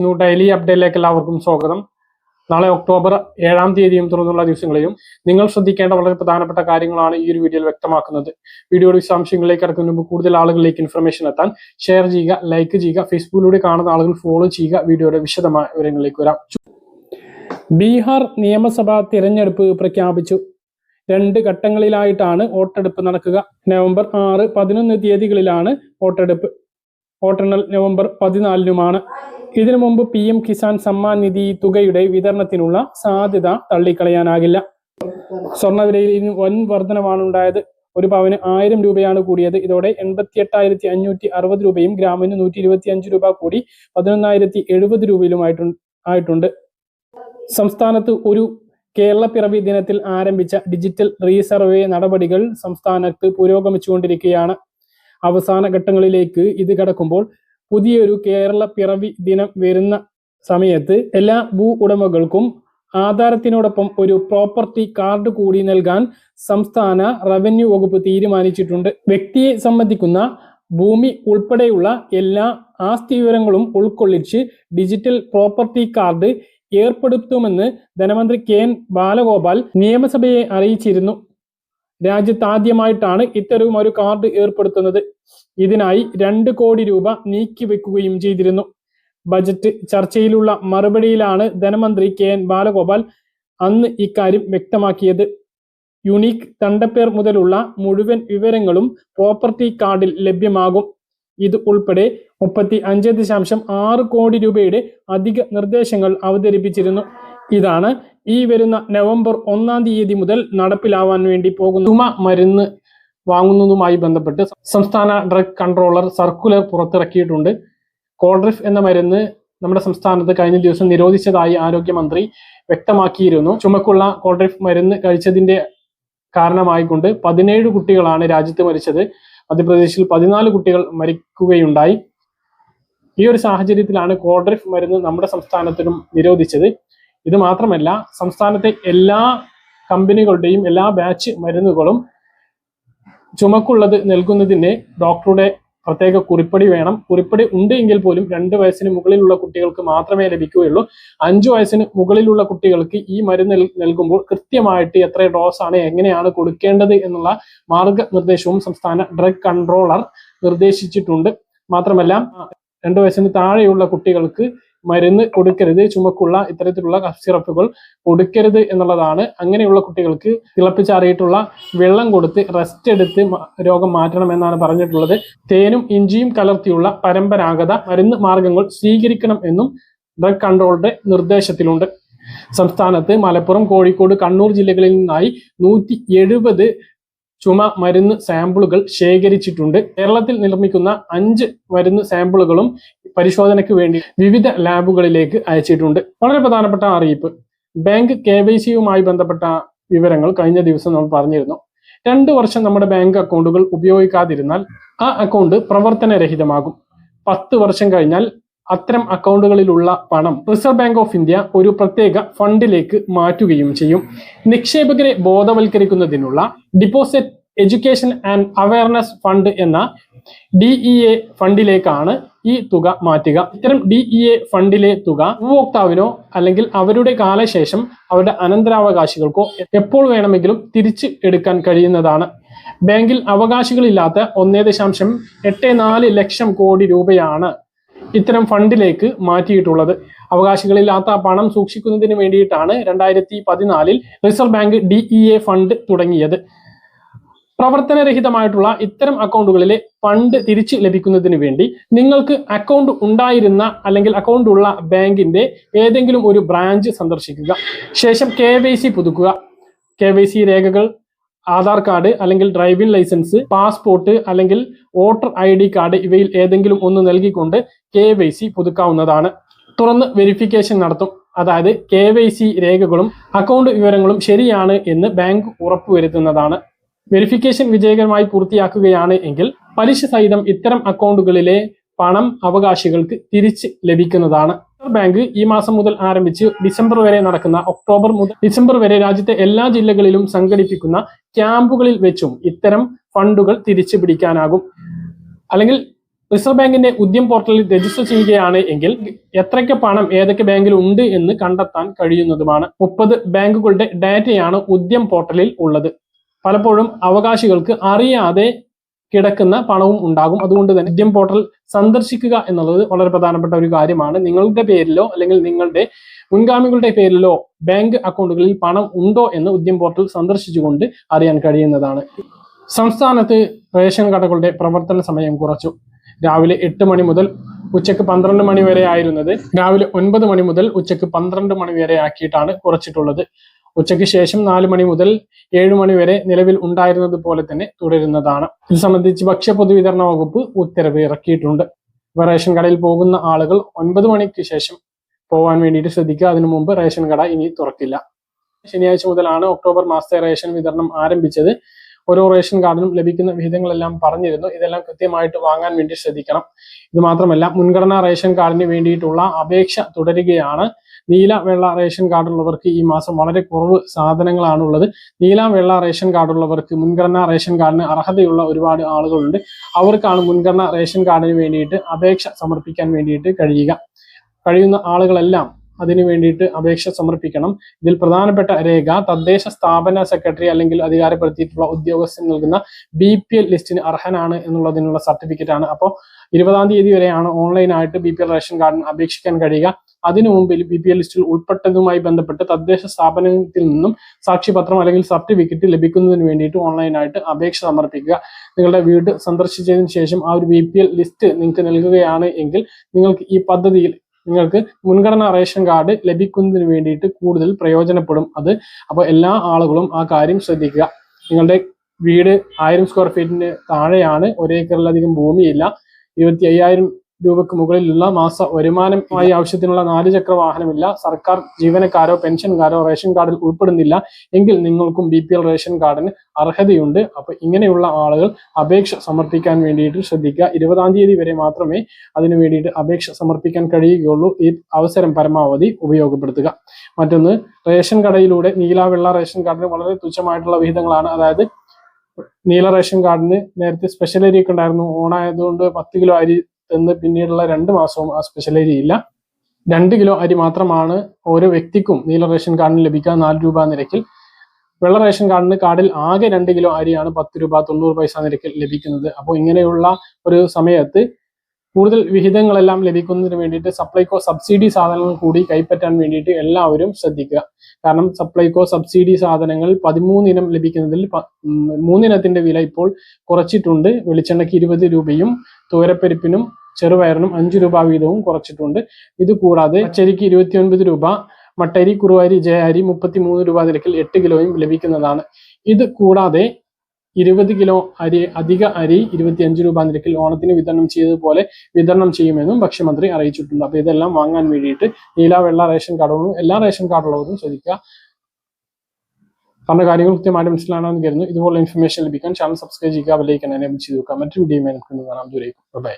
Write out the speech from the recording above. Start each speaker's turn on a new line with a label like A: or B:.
A: Daily അപ്ഡേറ്റിലേക്ക് എല്ലാവർക്കും സ്വാഗതം. നാളെ ഒക്ടോബർ ഏഴാം തീയതിയും തുടർന്നുള്ള ദിവസങ്ങളിലും നിങ്ങൾ ശ്രദ്ധിക്കേണ്ട വളരെ പ്രധാനപ്പെട്ട കാര്യങ്ങളാണ് ഈ ഒരു വീഡിയോയിൽ വ്യക്തമാക്കുന്നത്. വീഡിയോയുടെ വിശദാംശങ്ങളിലേക്ക് കടക്കുന്നതിന് മുമ്പ് കൂടുതൽ ആളുകളിലേക്ക് ഇൻഫർമേഷൻ എത്താൻ ഷെയർ ചെയ്യുക ലൈക്ക് ചെയ്യുക ഫേസ്ബുക്കിലൂടെ കാണുന്ന ആളുകൾ ഫോളോ ചെയ്യുക വീഡിയോയുടെ വിശദമായ വിവരങ്ങളിലേക്ക് വരാം. ബീഹാർ നിയമസഭാ തിരഞ്ഞെടുപ്പ് പ്രഖ്യാപിച്ചു. രണ്ട് ഘട്ടങ്ങളിലായിട്ടാണ് വോട്ടെടുപ്പ് നടക്കുക. നവംബർ ആറ് പതിനൊന്ന് തീയതികളിലാണ് വോട്ടെടുപ്പ്. വോട്ടെണ്ണൽ നവംബർ പതിനാലിനുമാണ്. ഇതിനു മുമ്പ് പി എം കിസാൻ സമ്മാൻ നിധി തുകയുടെ വിതരണത്തിനുള്ള സാധ്യത തള്ളിക്കളയാനാകില്ല. സ്വർണവിലയിൽ ഇനി വൻ വർധനമാണ് ഉണ്ടായത് ഒരു പവന് ആയിരം രൂപയാണ് കൂടിയത്. ഇതോടെ എൺപത്തി എട്ടായിരത്തി അഞ്ഞൂറ്റി അറുപത് രൂപയും ഗ്രാമിന് നൂറ്റി ഇരുപത്തി അഞ്ച് രൂപ കൂടി പതിനൊന്നായിരത്തി എഴുപത് രൂപയിലുമായിട്ടുണ്ട് ആയിട്ടുണ്ട്. സംസ്ഥാനത്ത് ഒരു കേരള പിറവി ദിനത്തിൽ ആരംഭിച്ച ഡിജിറ്റൽ റീസർവേ നടപടികൾ സംസ്ഥാനത്ത് പുരോഗമിച്ചുകൊണ്ടിരിക്കുകയാണ്. അവസാന ഘട്ടങ്ങളിലേക്ക് ഇത് കടക്കുമ്പോൾ പുതിയൊരു കേരള പിറവി ദിനം വരുന്ന സമയത്ത് എല്ലാ ഭൂ ഉടമകൾക്കും ആധാരത്തിനോടൊപ്പം ഒരു പ്രോപ്പർട്ടി കാർഡ് കൂടി നൽകാൻ സംസ്ഥാന റവന്യൂ വകുപ്പ് തീരുമാനിച്ചിട്ടുണ്ട്. വ്യക്തിയെ സംബന്ധിക്കുന്ന ഭൂമി ഉൾപ്പെടെയുള്ള എല്ലാ ആസ്തി വിവരങ്ങളും ഉൾക്കൊള്ളിച്ച് ഡിജിറ്റൽ പ്രോപ്പർട്ടി കാർഡ് ഏർപ്പെടുത്തുമെന്ന് ധനമന്ത്രി കെ എൻ ബാലഗോപാൽ നിയമസഭയെ അറിയിച്ചിരുന്നു. രാജ്യത്ത് ആദ്യമായിട്ടാണ് ഇത്തരം ഒരു കാർഡ് ഏർപ്പെടുത്തുന്നത്. ഇതിനായി രണ്ട് കോടി രൂപ നീക്കി വെക്കുകയും ചെയ്തിരുന്നു. ബജറ്റ് ചർച്ചയിലുള്ള മറുപടിയിലാണ് ധനമന്ത്രി കെ എൻ ബാലഗോപാൽ അന്ന് ഇക്കാര്യം വ്യക്തമാക്കിയത്. യുണീക്ക് തണ്ടപ്പേർ മുതലുള്ള മുഴുവൻ വിവരങ്ങളും പ്രോപ്പർട്ടി കാർഡിൽ ലഭ്യമാകും. ഇത് ഉൾപ്പെടെ മുപ്പത്തി അഞ്ച് ദശാംശം ആറ് കോടി രൂപയുടെ അധിക നിർദ്ദേശങ്ങൾ അവതരിപ്പിച്ചിരുന്നു. ഇതാണ് ഈ വരുന്ന നവംബർ ഒന്നാം തീയതി മുതൽ നടപ്പിലാവാൻ വേണ്ടി പോകുന്ന ചുമ മരുന്ന് വാങ്ങുന്നതുമായി ബന്ധപ്പെട്ട് സംസ്ഥാന ഡ്രഗ് കൺട്രോളർ സർക്കുലർ പുറത്തിറക്കിയിട്ടുണ്ട്. കോൾഡ്രിഫ് എന്ന മരുന്ന് നമ്മുടെ സംസ്ഥാനത്ത് കഴിഞ്ഞ ദിവസം നിരോധിച്ചതായി ആരോഗ്യമന്ത്രി വ്യക്തമാക്കിയിരുന്നു. ചുമക്കുള്ള കോൾഡ്രിഫ് മരുന്ന് കഴിച്ചതിന്റെ കാരണമായിക്കൊണ്ട് പതിനേഴ് കുട്ടികളാണ് രാജ്യത്ത് മരിച്ചത്. മധ്യപ്രദേശിൽ പതിനാല് കുട്ടികൾ മരിക്കുകയുണ്ടായി. ഈ ഒരു സാഹചര്യത്തിലാണ് കോൾഡ്രിഫ് മരുന്ന് നമ്മുടെ സംസ്ഥാനത്തിനും നിരോധിച്ചത്. ഇത് മാത്രമല്ല സംസ്ഥാനത്തെ എല്ലാ കമ്പനികളുടെയും എല്ലാ ബാച്ച് മരുന്നുകളും ചുമക്കുള്ളത് നൽകുന്നതിന് ഡോക്ടറുടെ പ്രത്യേക കുറിപ്പടി വേണം. കുറിപ്പടി ഉണ്ട് എങ്കിൽ പോലും രണ്ട് വയസ്സിന് മുകളിലുള്ള കുട്ടികൾക്ക് മാത്രമേ ലഭിക്കുകയുള്ളൂ. അഞ്ചു വയസ്സിന് മുകളിലുള്ള കുട്ടികൾക്ക് ഈ മരുന്ന് നൽകുമ്പോൾ കൃത്യമായിട്ട് എത്ര ഡോസ് ആണ് എങ്ങനെയാണ് കൊടുക്കേണ്ടത് എന്നുള്ള മാർഗനിർദ്ദേശവും സംസ്ഥാന ഡ്രഗ് കൺട്രോളർ നിർദ്ദേശിച്ചിട്ടുണ്ട്. മാത്രമല്ല രണ്ട് വയസ്സിന് താഴെയുള്ള കുട്ടികൾക്ക് മരുന്ന് കൊടുക്കരുത് ചുമക്കുള്ള ഇത്തരത്തിലുള്ള കഫ് സിറപ്പുകൾ കൊടുക്കരുത് എന്നുള്ളതാണ്. അങ്ങനെയുള്ള കുട്ടികൾക്ക് തിളപ്പിച്ചാറിയിട്ടുള്ള വെള്ളം കൊടുത്ത് റെസ്റ്റ് എടുത്ത് രോഗം മാറ്റണം എന്നാണ് പറഞ്ഞിട്ടുള്ളത്. തേനും ഇഞ്ചിയും കലർത്തിയുള്ള പരമ്പരാഗത മരുന്ന് മാർഗങ്ങൾ സ്വീകരിക്കണം എന്നും ഡ്രഗ് കൺട്രോളുടെ നിർദ്ദേശത്തിലുണ്ട്. സംസ്ഥാനത്ത് മലപ്പുറം കോഴിക്കോട് കണ്ണൂർ ജില്ലകളിൽ നിന്നായി നൂറ്റി എഴുപത് ചുമ മരുന്ന് സാമ്പിളുകൾ ശേഖരിച്ചിട്ടുണ്ട്. കേരളത്തിൽ നിർമ്മിക്കുന്ന അഞ്ച് മരുന്ന് സാമ്പിളുകളും പരിശോധനയ്ക്ക് വേണ്ടി വിവിധ ലാബുകളിലേക്ക് അയച്ചിട്ടുണ്ട്. വളരെ പ്രധാനപ്പെട്ട അറിയിപ്പ്. ബാങ്ക് കെ വൈ സിയുമായി ബന്ധപ്പെട്ട വിവരങ്ങൾ കഴിഞ്ഞ ദിവസം നമ്മൾ പറഞ്ഞിരുന്നു. രണ്ട് വർഷം നമ്മുടെ ബാങ്ക് അക്കൗണ്ടുകൾ ഉപയോഗിക്കാതിരുന്നാൽ ആ അക്കൗണ്ട് പ്രവർത്തനരഹിതമാകും. പത്ത് വർഷം കഴിഞ്ഞാൽ അത്തരം അക്കൗണ്ടുകളിലുള്ള പണം റിസർവ് ബാങ്ക് ഓഫ് ഇന്ത്യ ഒരു പ്രത്യേക ഫണ്ടിലേക്ക് മാറ്റുകയും ചെയ്യും. നിക്ഷേപകരെ ബോധവൽക്കരിക്കുന്നതിനുള്ള deposit education and awareness fund എന്ന ഡി ഇ എ ഫണ്ടിലേക്കാണ് ഈ തുക മാറ്റുക. ഇത്തരം ഡി ഇ എ ഫണ്ടിലെ തുക ഉപഭോക്താവിനോ അല്ലെങ്കിൽ അവരുടെ കാലശേഷം അവരുടെ അനന്തരാവകാശികൾക്കോ എപ്പോൾ വേണമെങ്കിലും തിരിച്ച് എടുക്കാൻ കഴിയുന്നതാണ്. ബാങ്കിൽ അവകാശികളില്ലാത്ത ഒന്നേ ദശാംശം എട്ട് നാല് ലക്ഷം കോടി രൂപയാണ് ഇത്തരം ഫണ്ടിലേക്ക് മാറ്റിയിട്ടുള്ളത്. അവകാശികളില്ലാത്ത പണം സൂക്ഷിക്കുന്നതിന് വേണ്ടിയിട്ടാണ് രണ്ടായിരത്തി പതിനാലിൽ Reserve Bank D E A fund തുടങ്ങിയത്. പ്രവർത്തനരഹിതമായിട്ടുള്ള ഇത്തരം അക്കൗണ്ടുകളിലെ ഫണ്ട് തിരിച്ചു ലഭിക്കുന്നതിന് വേണ്ടി നിങ്ങൾക്ക് അക്കൗണ്ട് ഉണ്ടായിരുന്ന അല്ലെങ്കിൽ അക്കൗണ്ട് ഉള്ള ബാങ്കിന്റെ ഏതെങ്കിലും ഒരു ബ്രാഞ്ച് സന്ദർശിക്കുക. ശേഷം കെ പുതുക്കുക. കെ രേഖകൾ ആധാർ കാർഡ് അല്ലെങ്കിൽ ഡ്രൈവിംഗ് ലൈസൻസ് പാസ്പോർട്ട് അല്ലെങ്കിൽ വോട്ടർ ഐ ഡി കാർഡ് ഇവയിൽ ഏതെങ്കിലും ഒന്ന് നൽകിക്കൊണ്ട് കെ വൈ സി പുതുക്കാവുന്നതാണ്. തുറന്ന് വെരിഫിക്കേഷൻ നടത്തും. അതായത് കെ രേഖകളും അക്കൗണ്ട് വിവരങ്ങളും ശരിയാണ് എന്ന് ബാങ്ക് ഉറപ്പുവരുത്തുന്നതാണ്. വെരിഫിക്കേഷൻ വിജയകരമായി പൂർത്തിയാക്കുകയാണ് എങ്കിൽ പലിശ സഹിതം ഇത്തരം അക്കൗണ്ടുകളിലെ പണം അവകാശികൾക്ക് തിരിച്ച് ലഭിക്കുന്നതാണ്. ബാങ്ക് ഈ മാസം മുതൽ ആരംഭിച്ച് ഡിസംബർ വരെ നടക്കുന്ന ഒക്ടോബർ മുതൽ ഡിസംബർ വരെ രാജ്യത്തെ എല്ലാ ജില്ലകളിലും സംഘടിപ്പിക്കുന്ന ക്യാമ്പുകളിൽ വെച്ചും ഇത്തരം ഫണ്ടുകൾ തിരിച്ചു പിടിക്കാനാകും. അല്ലെങ്കിൽ റിസർവ് ബാങ്കിന്റെ ഉദ്യം പോർട്ടലിൽ രജിസ്റ്റർ ചെയ്യുകയാണ് എങ്കിൽ എത്രയ്ക്ക് പണം ഏതൊക്കെ ബാങ്കിൽ ഉണ്ട് എന്ന് കണ്ടെത്താൻ കഴിയുന്നതുമാണ്. മുപ്പത് ബാങ്കുകളുടെ ഡാറ്റയാണ് ഉദ്യം പോർട്ടലിൽ ഉള്ളത്. പലപ്പോഴും അവകാശികൾക്ക് അറിയാതെ കിടക്കുന്ന പണവും ഉണ്ടാകും. അതുകൊണ്ട് തന്നെ ഉദ്യം പോർട്ടൽ സന്ദർശിക്കുക എന്നുള്ളത് വളരെ പ്രധാനപ്പെട്ട ഒരു കാര്യമാണ്. നിങ്ങളുടെ പേരിലോ അല്ലെങ്കിൽ നിങ്ങളുടെ മുൻഗാമികളുടെ പേരിലോ ബാങ്ക് അക്കൗണ്ടുകളിൽ പണം ഉണ്ടോ എന്ന് ഉദ്യം പോർട്ടൽ സന്ദർശിച്ചുകൊണ്ട് അറിയാൻ കഴിയുന്നതാണ്. സംസ്ഥാനത്ത് റേഷൻ കടകളുടെ പ്രവർത്തന സമയം കുറച്ചു. രാവിലെ എട്ട് മണി മുതൽ ഉച്ചയ്ക്ക് പന്ത്രണ്ട് മണി വരെ ആയിരുന്നത് രാവിലെ ഒൻപത് മണി മുതൽ ഉച്ചയ്ക്ക് പന്ത്രണ്ട് മണി വരെ ആക്കിയിട്ടാണ് കുറച്ചിട്ടുള്ളത്. ഉച്ചയ്ക്ക് ശേഷം നാല് മണി മുതൽ ഏഴ് മണി വരെ നിലവിൽ ഉണ്ടായിരുന്നത് പോലെ തന്നെ തുടരുന്നതാണ്. ഇത് സംബന്ധിച്ച് ഭക്ഷ്യ പൊതുവിതരണ വകുപ്പ് ഉത്തരവ് ഇറക്കിയിട്ടുണ്ട്. റേഷൻ കടയിൽ പോകുന്ന ആളുകൾ ഒൻപത് മണിക്ക് ശേഷം പോകാൻ വേണ്ടിയിട്ട് ശ്രദ്ധിക്കുക. അതിനു മുമ്പ് റേഷൻ കട ഇനി തുറക്കില്ല. ശനിയാഴ്ച മുതലാണ് ഒക്ടോബർ മാസത്തെ റേഷൻ വിതരണം ആരംഭിച്ചത്. ഓരോ റേഷൻ കാർഡിനും ലഭിക്കുന്ന വിഹിതങ്ങളെല്ലാം പറഞ്ഞിരുന്നു. ഇതെല്ലാം കൃത്യമായിട്ട് വാങ്ങാൻ വേണ്ടി ശ്രദ്ധിക്കണം. ഇത് മാത്രമല്ല മുൻഗണനാ റേഷൻ കാർഡിന് വേണ്ടിയിട്ടുള്ള അപേക്ഷ തുടരുകയാണ്. നീല വെള്ള റേഷൻ കാർഡുള്ളവർക്ക് ഈ മാസം വളരെ കുറവ് സാധനങ്ങളാണ് ഉള്ളത് നീല വെള്ള റേഷൻ കാർഡുള്ളവർക്ക് മുൻഗണനാ റേഷൻ കാർഡിന് അർഹതയുള്ള ഒരുപാട് ആളുകളുണ്ട്. അവർക്കാണ് മുൻഗണനാ റേഷൻ കാർഡിന് വേണ്ടിയിട്ട് അപേക്ഷ സമർപ്പിക്കാൻ വേണ്ടിയിട്ട് കഴിയുക. കഴിയുന്ന ആളുകളെല്ലാം അതിനു വേണ്ടിയിട്ട് അപേക്ഷ സമർപ്പിക്കണം. ഇതിൽ പ്രധാനപ്പെട്ട രേഖ തദ്ദേശ സ്ഥാപന സെക്രട്ടറി അല്ലെങ്കിൽ അധികാരപ്പെടുത്തിയിട്ടുള്ള ഉദ്യോഗസ്ഥൻ നൽകുന്ന ബി പി എൽ ലിസ്റ്റിന് അർഹനാണ് എന്നുള്ളതിനുള്ള സർട്ടിഫിക്കറ്റ് ആണ്. അപ്പോൾ ഇരുപതാം തീയതി വരെയാണ് ഓൺലൈനായിട്ട് ബി പി എൽ റേഷൻ കാർഡിന് അപേക്ഷിക്കാൻ കഴിയുക. അതിനു മുമ്പിൽ ബി പി എൽ ലിസ്റ്റിൽ ഉൾപ്പെട്ടതുമായി ബന്ധപ്പെട്ട് തദ്ദേശ സ്ഥാപനത്തിൽ നിന്നും സാക്ഷിപത്രം അല്ലെങ്കിൽ സർട്ടിഫിക്കറ്റ് ലഭിക്കുന്നതിന് വേണ്ടിയിട്ട് ഓൺലൈനായിട്ട് അപേക്ഷ സമർപ്പിക്കുക. നിങ്ങളുടെ വീട് സന്ദർശിച്ചതിന് ശേഷം ആ ഒരു ബി ലിസ്റ്റ് നിങ്ങൾക്ക് നൽകുകയാണ് എങ്കിൽ നിങ്ങൾക്ക് ഈ പദ്ധതിയിൽ നിങ്ങൾക്ക് മുൻഗണനാ റേഷൻ കാർഡ് ലഭിക്കുന്നതിന് വേണ്ടിയിട്ട് കൂടുതൽ പ്രയോജനപ്പെടും അത്. അപ്പോൾ എല്ലാ ആളുകളും ആ കാര്യം ശ്രദ്ധിക്കുക. നിങ്ങളുടെ വീട് ആയിരം സ്ക്വയർ ഫീറ്റിന് താഴെയാണ്. ഒരേക്കറിലധികം ഭൂമിയില്ല. ഇരുപത്തി അയ്യായിരം രൂപക്ക് മുകളിലുള്ള മാസ വരുമാനമായി ആവശ്യത്തിനുള്ള നാല് ചക്ര വാഹനമില്ല. സർക്കാർ ജീവനക്കാരോ പെൻഷൻകാരോ റേഷൻ കാർഡിൽ ഉൾപ്പെടുന്നില്ല. എങ്കിൽ നിങ്ങൾക്കും ബി പി എൽ റേഷൻ കാർഡിന് അർഹതയുണ്ട്. അപ്പൊ ഇങ്ങനെയുള്ള ആളുകൾ അപേക്ഷ സമർപ്പിക്കാൻ വേണ്ടിയിട്ട് ശ്രദ്ധിക്കുക. ഇരുപതാം തീയതി വരെ മാത്രമേ അതിനു വേണ്ടിയിട്ട് അപേക്ഷ സമർപ്പിക്കാൻ കഴിയുകയുള്ളൂ. ഈ അവസരം പരമാവധി ഉപയോഗപ്പെടുത്തുക. മറ്റൊന്ന് റേഷൻ കടയിലൂടെ നീല വെള്ള റേഷൻ കാർഡിന് വളരെ തുച്ഛമായിട്ടുള്ള വിഹിതങ്ങളാണ്. അതായത് നീല റേഷൻ കാർഡിന് നേരത്തെ സ്പെഷ്യൽ അരി ഒക്കെ ഉണ്ടായിരുന്നു. ഓണായതുകൊണ്ട് പത്ത് കിലോ അരി എന്ന് പിന്നീടുള്ള രണ്ട് മാസവും ആ സ്പെഷ്യൽ അരി ഇല്ല. രണ്ട് കിലോ അരി മാത്രമാണ് ഓരോ വ്യക്തിക്കും നീല റേഷൻ കാർഡിന് ലഭിക്കുക നാല് രൂപ നിരക്കിൽ. വെള്ള റേഷൻ കാർഡിന് കാർഡിൽ ആകെ രണ്ട് കിലോ അരിയാണ് പത്ത് രൂപ തൊണ്ണൂറ് പൈസ നിരക്കിൽ ലഭിക്കുന്നത്. അപ്പോൾ ഇങ്ങനെയുള്ള ഒരു സമയത്ത് കൂടുതൽ വിഹിതങ്ങളെല്ലാം ലഭിക്കുന്നതിന് വേണ്ടിയിട്ട് സപ്ലൈകോ സബ്സിഡി സാധനങ്ങൾ കൂടി കൈപ്പറ്റാൻ വേണ്ടിയിട്ട് എല്ലാവരും ശ്രദ്ധിക്കുക. കാരണം സപ്ലൈകോ സബ്സിഡി സാധനങ്ങൾ പതിമൂന്നിനം ലഭിക്കുന്നതിൽ മൂന്നിനത്തിന്റെ വില ഇപ്പോൾ കുറച്ചിട്ടുണ്ട്. വെളിച്ചെണ്ണയ്ക്ക് ഇരുപത് രൂപയും തോരപ്പരിപ്പിനും ചെറുപയറിനും അഞ്ചു രൂപ വീതവും കുറച്ചിട്ടുണ്ട്. ഇത് കൂടാതെ പച്ചരിക്ക് ഇരുപത്തി ഒൻപത് രൂപ മട്ടരി കുറുവാരി ജയരി മുപ്പത്തി മൂന്ന് രൂപ നിരക്കിൽ എട്ട് കിലോയും ലഭിക്കുന്നതാണ്. ഇത് കൂടാതെ ഇരുപത് കിലോ അരി അധിക അരി ഇരുപത്തി അഞ്ച് രൂപ നിരക്കിൽ ഓണത്തിന് വിതരണം ചെയ്തതുപോലെ വിതരണം ചെയ്യുമെന്നും ഭക്ഷ്യമന്ത്രി അറിയിച്ചിട്ടുണ്ട്. അപ്പൊ ഇതെല്ലാം വാങ്ങാൻ വേണ്ടിയിട്ട് നീല വെള്ള റേഷൻ കാർഡുകളും എല്ലാ റേഷൻ കാർഡുള്ളവരും ശ്രദ്ധിക്കുക. പറഞ്ഞ കാര്യങ്ങൾ കൃത്യമായിട്ട് മനസ്സിലാണെന്ന് കരുതുന്നു. ഇതുപോലെ ഇൻഫർമേഷൻ ലഭിക്കാൻ ചാനൽ സബ്സ്ക്രൈബ് ചെയ്യുക വിലയിക്കാൻ എനേബിൾ വെക്കുക. മറ്റൊരു വീഡിയോ കാണാം. ദൂരേക്കും ബൈ